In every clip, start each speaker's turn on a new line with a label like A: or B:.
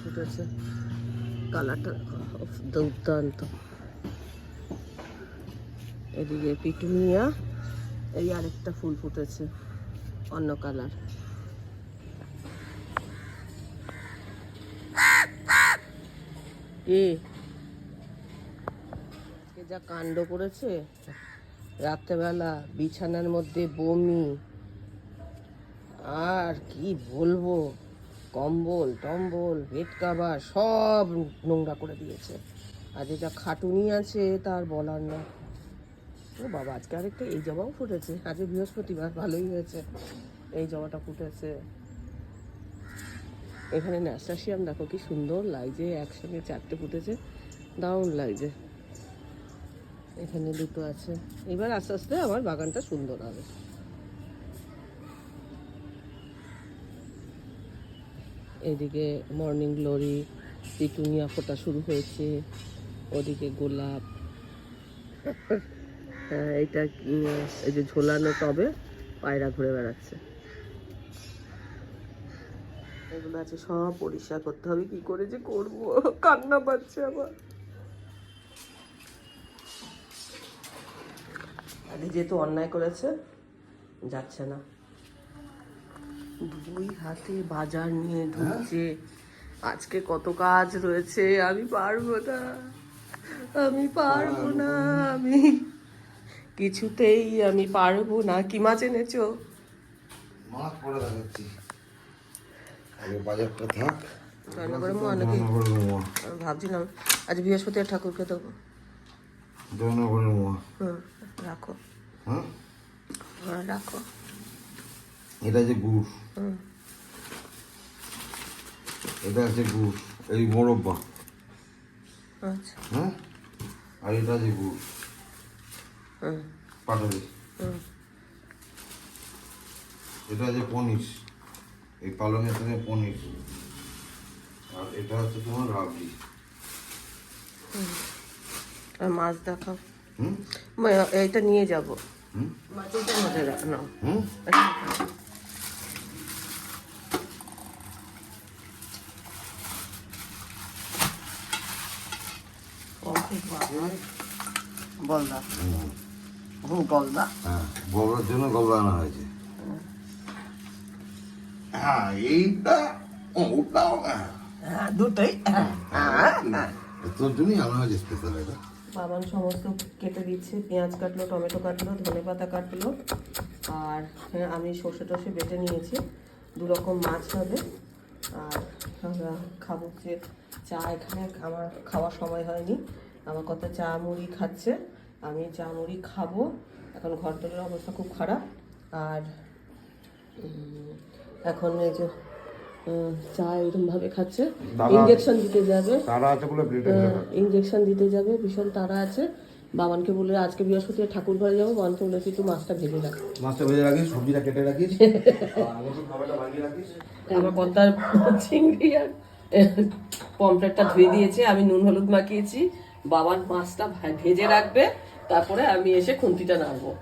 A: ফুটেছে কালারটা দুর্দান্ত। এদিকে পিটুনিয়া, এই আরেকটা ফুল ফুটেছে, অন্য কালার। কি যা কাণ্ড করেছে, রাত্রেবেলা বিছানার মধ্যে বমি। আর কি বলব? কম্বল, টম্বল বেড কাভার সব নোংরা করে দিয়েছে। আর যা খাটুনি আছে, তার বলার না ও বাবা, আজকে আরেকটা এই জবাও ফুটেছে। আজকে বৃহস্পতিবার, ভালোই হয়েছে। এই জবাটা ফুটেছে। এখানে ন্যাস্টাসিয়াম দেখো কি সুন্দর লাগছে একসঙ্গে চারটে ফুটেছে। দারুণ লাগছে এখানে দুটো আছে। এবার আস্তে আস্তে আমার বাগানটা সুন্দর হবে। এদিকে মর্নিং গ্লোরি পিটুনিয়া ফোটা শুরু হয়েছে ওদিকে গোলাপ। হ্যাঁ এইটা কি, এই যে ঝোলানো টবে পায়রা ঘুরে বেড়াচ্ছে। এগুলো আছে সব পরিষ্কার করতে হবে কি করে যে করব? কান্না পাচ্ছে আবার আগে যেহেতু অন্যায় করেছে যাচ্ছে না। দুই হাতে বাজার নিয়ে ঢুকছে। আজকে কত কাজ রয়েছে আমি পারব না। আমি পারব না আমি কিছুতেই আমি পারব না। কি মাছ এনেছো?
B: মাছ পরে দেখাচ্ছি। আগে বাজারটা থাক।
A: ভাবছিলাম আজ বৃহস্পতি ঠাকুরকে দেবো। রাখো।
B: হ্যাঁ?
A: হ্যাঁ রাখো।
B: এটা যে গুড়।
A: হুম।
B: এটা আছে গুড় এই মোরব্বা।
A: আচ্ছা।
B: হ্যাঁ? আর এটা যে গুড়।
A: হুম।
B: পাটালি।
A: হুম।
B: এটা যে পনির এই পালংয়ের থেকে পনির। আর এটা হচ্ছে তোমার রাবড়ি
A: আর মাছ দেখাও।
B: হুম?
A: মা, এইটা নিয়ে যাব।
B: হুম?
A: মাছের মধ্যে রাখ-
B: হুম?
A: বলদা হুম বলদা
B: হ্যাঁ গবরার জন্য গবরা আনা হয়েছে। হ্যাঁ এইটা ওটাও হ্যাঁ।
A: হ্যাঁ দুটোই।
B: তোর জন্যই আনা হয়েছে স্পেশাল এটা।
A: বাবান সমস্ত কেটে দিচ্ছে পেঁয়াজ কাটলো টমেটো কাটলো ধনে পাতা কাটলো আর হ্যাঁ, আমি সর্ষে টসে বেটে নিয়েছি। দু রকম মাছ হবে আর আমরা খাব যে চা এখানে আমার খাওয়ার সময় হয়নি। আমার কত চা মুড়ি খাচ্ছে আমি চা মুড়ি খাব। এখন ঘরদোরের অবস্থা খুব খারাপ। আর এখন এই যে চা এরকমভাবে খাচ্ছে। ইঞ্জেকশন দিতে যাবে।
B: তারা বলে
A: ইঞ্জেকশন দিতে যাবে। ভীষণ তাড়া আছে। বাবানকে বলে আজকে বৃহস্পতি ঠাকুর ঘরে যাব। বাবানকে বলেছি তুই মাছটা ভেজে রাখ।
B: মাছটা ভেজে রাখিস সবজিটা কেটে রাখিস আমার তো রাখিস।
A: আমার পদ্মার চিংড়ি আর পমপ্লেটটা ধুয়ে দিয়েছে। আমি নুন হলুদ মাখিয়েছি। বাবার মাছটা ভেজে রাখবে তারপরে আমি এসে খুন্তিটা নাড়বো।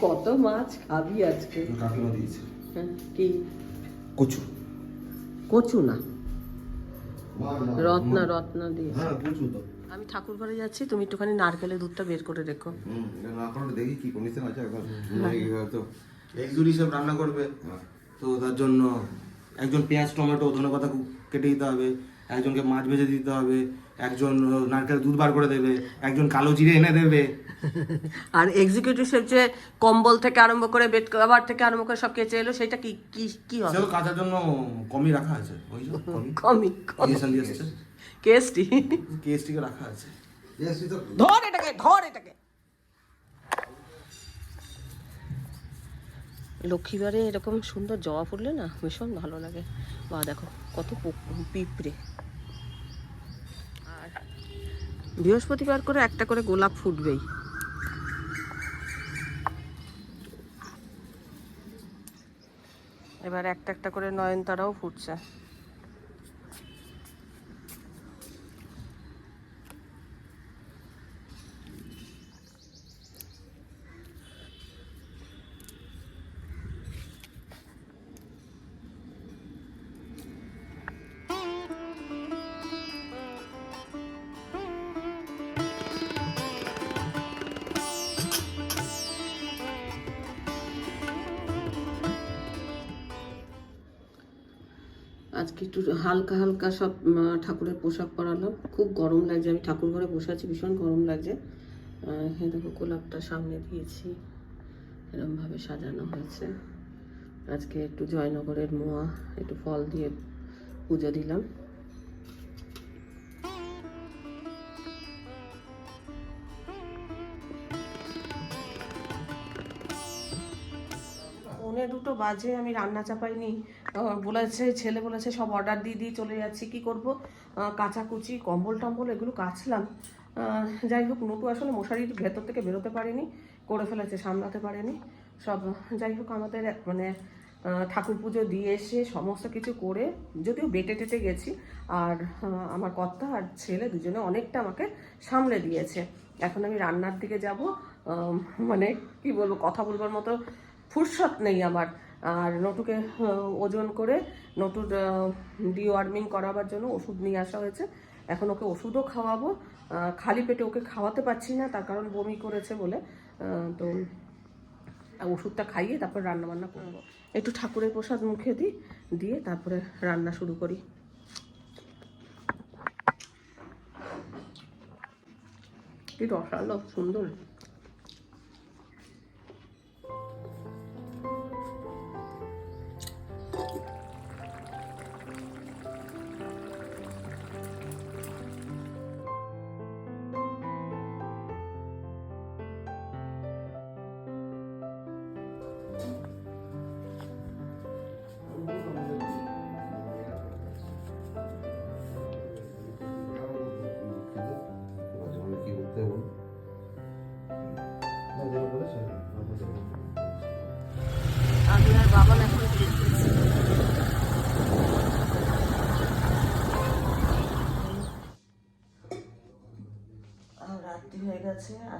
A: কত মাছ খাবি আজকে?
B: কাকিমা দিয়েছে।
A: হ্যাঁ, কি?
B: কচু।
A: কচু না? রত্না রত্না দিয়ে।
B: হ্যাঁ
A: আমি ঠাকুর ঘরে যাচ্ছি তুমি একটুখানি নারকেলের দুধটা বের করে রেখো।
B: দেখি কি কন্ডিশন আছে
C: একজনই সব রান্না করবে। তো তার জন্য একজন পেঁয়াজ টমেটো ধনে কথা কেটে দিতে হবে। একজনকে মাছ ভেজে দিতে হবে। একজন নারকেল দুধ বার করে দেবে একজন কালো জিরে এনে দেবে।
A: আর এক্সিকিউটিভ যে কম্বল থেকে আরম্ভ করে বেড কভার থেকে আরম্ভ করে সব কেচে এলো সেটা কি কি কি হবে?
C: সেও কাটার জন্য কমই রাখা আছে ওই যে কমই
A: কমি।
C: ইঞ্জেকশন দিয়ে আসছে
A: কেসটি
C: কেএসটিকে রাখা আছে।
B: ইয়েস তো
A: ধর এটাকে ধর এটাকে। লক্ষ্মীবারে এরকম সুন্দর জবা ফুটলে না ভীষণ ভালো লাগে। বা দেখো কত পিঁপড়ে। বৃহস্পতিবার করে একটা করে গোলাপ ফুটবেই। এবার একটা একটা করে নয়নতারাও ফুটছে। আজকে একটু হালকা হালকা সব ঠাকুরের পোশাক পরালো খুব গরম লাগছে, আমি ঠাকুর ঘরে বসে আছি, ভীষণ গরম লাগছে। এই দেখো গোলাপটা সামনে দিয়েছি, এরমভাবে সাজানো হয়েছে। আজকে একটু জয়নগরের মোয়া, একটু ফল দিয়ে পুজো দিলাম। দুটো বাজে, আমি রান্না চাপাইনি। বলেছে, ছেলে বলেছে, সব অর্ডার দিয়ে দিয়ে চলে যাচ্ছি, কি করব? কাচাকুচি, কম্বল টম্বল এগুলো কাচলাম। যাই হোক, নটু আসলে মশারির ভেতর থেকে বেরোতে পারেনি, করে ফেলেছে, সামলাতে পারেনি। সব, যাই হোক, আমাদের মানে ঠাকুর পুজো দিয়ে এসে সমস্ত কিছু করে, যদিও বেটে টেটে গেছি, আর আমার কর্তা আর ছেলে দুজনে অনেকটা আমাকে সামলে দিয়েছে। এখন আমি রান্নার দিকে যাব মানে কি বলব, কথা বলবার মতো ফুরসত নেই আমার। আর নটুকে ওজন করে নটুর ডিওয়ার্মিং করাবার জন্য ওষুধ নিয়ে আসা হয়েছে। এখন ওকে ওষুধও খাওয়াবো। খালি পেটে ওকে খাওয়াতে পারছি না, তার কারণ বমি করেছে বলে। তো ওষুধটা খাইয়ে তারপর রান্না বান্না করব। একটু ঠাকুরের প্রসাদ মুখে দিই, দিয়ে তারপরে রান্না শুরু করি। কি রসালো, সুন্দর।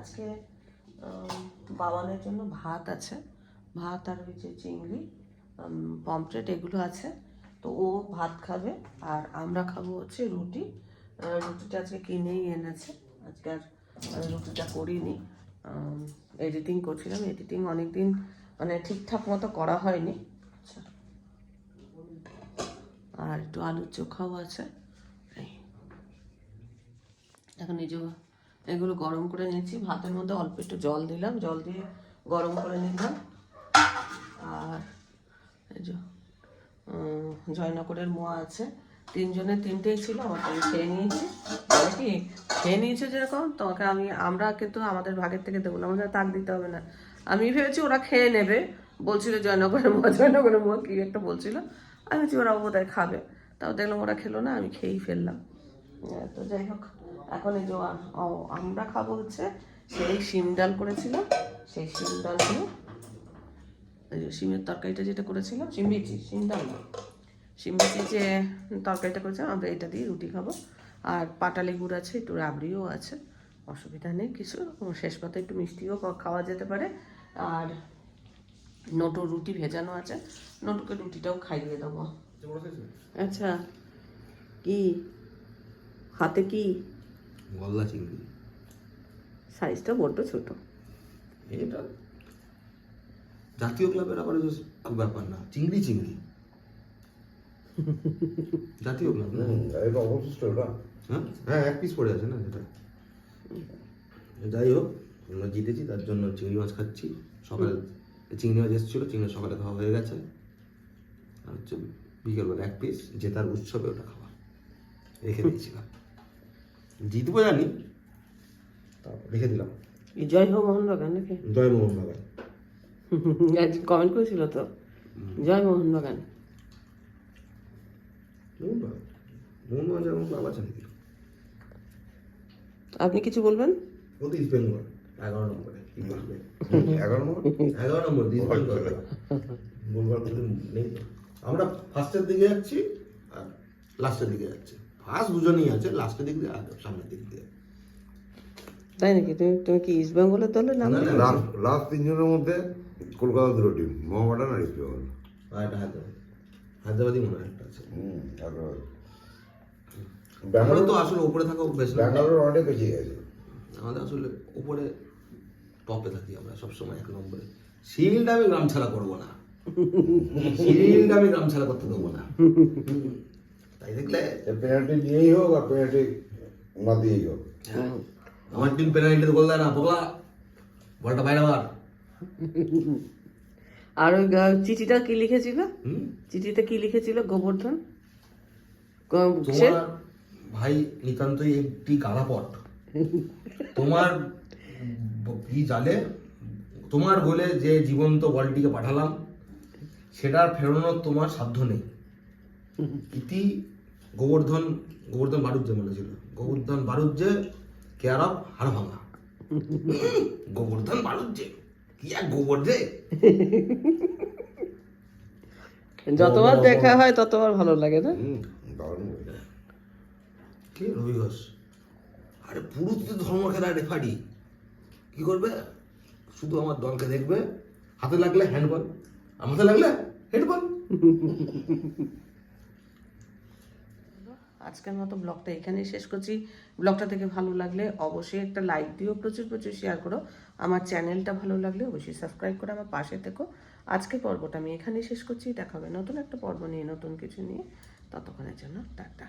A: আজকে বাবানের জন্য ভাত আছে। ভাত আর যে চিংড়ি পমফ্রেট এগুলো আছে। তো ও ভাত খাবে আর আমরা খাব হচ্ছে রুটি। রুটিটা আজকে কিনেই এনেছে। আজকে আর রুটিটা করিনি। এডিটিং করছিলাম। এডিটিং অনেক দিন মানে ঠিকঠাক মতো করা হয়নি। আচ্ছা। আর একটু আলুর চোখাও আছে। এখন এই যে এগুলো গরম করে নিয়েছি। ভাতের মধ্যে অল্প একটু জল দিলাম। জল দিয়ে গরম করে নিলাম। আর জয়নগরের মোয়া আছে। তিনজনের তিনটেই ছিল, আমার আমি খেয়ে নিয়েছি। কি, খেয়ে নিয়েছে যেরকম, তোমাকে আমি, আমরা কিন্তু আমাদের ভাগের থেকে দেবো না। আমাদের তাক দিতে হবে না। আমি ভেবেছি ওরা খেয়ে নেবে। বলছিল জয়নগরের মোয়া জয়নগরের মোয়া কি একটা বলছিল। আমি ভেবেছি ওরা বোধহয় খাবে। তাও দেখলাম ওরা খেলো না, আমি খেয়েই ফেললাম। তো যাই হোক। এখন এই যে ও- আমরা খাব হচ্ছে সেই শিম ডাল করেছিলাম সেই শিম ডালগুলো এই যে শিমের তরকারিটা যেটা করেছিলাম শিম বিচি শিম ডাল না শিম বিচি যে তরকারিটা করেছিলাম আমরা এটা দিয়ে রুটি খাব। আর পাটালি গুড় আছে একটু রাবড়িও আছে অসুবিধা নেই কিছু শেষ পাতে একটু মিষ্টিও খাওয়া যেতে পারে। আর নটু রুটি ভেজানো আছে নটুকে রুটিটাও খাইয়ে দেবো। আচ্ছা কি? হাতে কি?
C: গলদা চিংড়ি।
A: সাইজটা বড্ড ছোট।
C: এটা জাতীয় ক্লাবের আবার খুব ব্যাপার না চিংড়ি চিংড়ি। জাতীয় ক্লাব না?
B: এটা অবশিষ্ট ওটা
C: হ্যাঁ? হ্যাঁ এক পিস পড়ে আছে না সেটা? যাই হোক আমরা জিতেছি তার জন্য চিংড়ি মাছ খাচ্ছি। সকালে চিংড়ি মাছ এসেছিল চিংড়ি সকালে খাওয়া হয়ে গেছে। আর হচ্ছে বিকেলবেলা এক পিস জেতার উৎসবে ওটা খাওয়া। রেখে দিয়েছিলাম। জিতবো জানি। তারপর রেখে দিলাম।
A: জয় হো মোহনবাগান নাকি?
C: জয় মোহন বাগান
A: আজ কমেন্ট করেছিল তো। জয়
C: মোহন বাগান মোহন বাগান যেমন
A: আপনি কিছু বলবেন?
C: ও তো ইস্ট বেঙ্গল
D: এগারো নম্বরে।
B: এগারো নম্বর?
D: এগারো নম্বর বলবার নেই। আমরা ফার্স্টের দিকে যাচ্ছি আর লাস্টের দিকে যাচ্ছি। ফার্স্ট দুজনেই আছে লাস্টের দিক দিয়ে আর সামনের দিক দিয়ে।
A: তাই নাকি? তুমি তুমি কি ইস্ট বেঙ্গলের দলের নাম
B: লাস্ট লাস্ট তিনজনের মধ্যে কলকাতা দুটো টিম মোহামেডান আর ইস্ট বেঙ্গল
D: আর একটা হায়দ্রাবাদ। হায়দ্রাবাদই মনে হয় একটা আছে।
B: হুম ব্যাঙ্গালোর
D: তো আসলে উপরে থাকা অভ্যেস
B: ব্যাঙ্গালোর অনেক বেশি গেছে।
D: আমাদের আসলে উপরে টপে থাকি আমরা সবসময় এক নম্বরে। শিল্ড আমি গ্রাম ছাড়া করব না। শিল্ড আমি গ্রাম ছাড়া করতে দেবো না। তাই দেখলে?
B: পেনাল্টি দিয়েই হোক আর পেনাল্টি না দিয়েই হোক।
D: আমার টিম পেনাল্টিতে গোল দেয় না বগলা। বলটা বাইরে বার
A: আর ওই চিঠিটা কি লিখেছিল? কি লিখেছিল গোবর্ধন?
D: তোমার ভাই নিতান্তই একটি গালাপট। তোমার কি জালে তোমার গোলে যে জীবন্ত বলটিকে পাঠালাম সেটার ফেরানোর তোমার সাধ্য নেই। ইতি গোবর্ধন গোবর্ধন বারুজ্জে মনে ছিল। গোবর্ধন বারুজ্জে কেয়ার অফ? হাড় ভাঙা গোবর্ধন বারুজ্জে কি এক গোবর যে?
A: যতবার দেখা হয় ততবার ভালো লাগে না?
D: কে রবি ঘোষ আরে পুরো তো ধর্ম খেলা রেফারি কি করবে? শুধু আমার দলকে দেখবে। হাতে লাগলে হ্যান্ডবল আর মাথায় লাগলে হেডবল
A: আজকের মতো ব্লগটা এখানেই শেষ করছি। ব্লগটা থেকে ভালো লাগলে অবশ্যই একটা লাইক দিও, প্রচুর প্রচুর শেয়ার করো। আমার চ্যানেলটা ভালো লাগলে অবশ্যই সাবস্ক্রাইব করে আমার পাশে থেকো। আজকে পর্বটা আমি এখানেই শেষ করছি। দেখা হবে নতুন একটা পর্ব নিয়ে, নতুন কিছু নিয়ে। ততক্ষণের জন্য টাটা।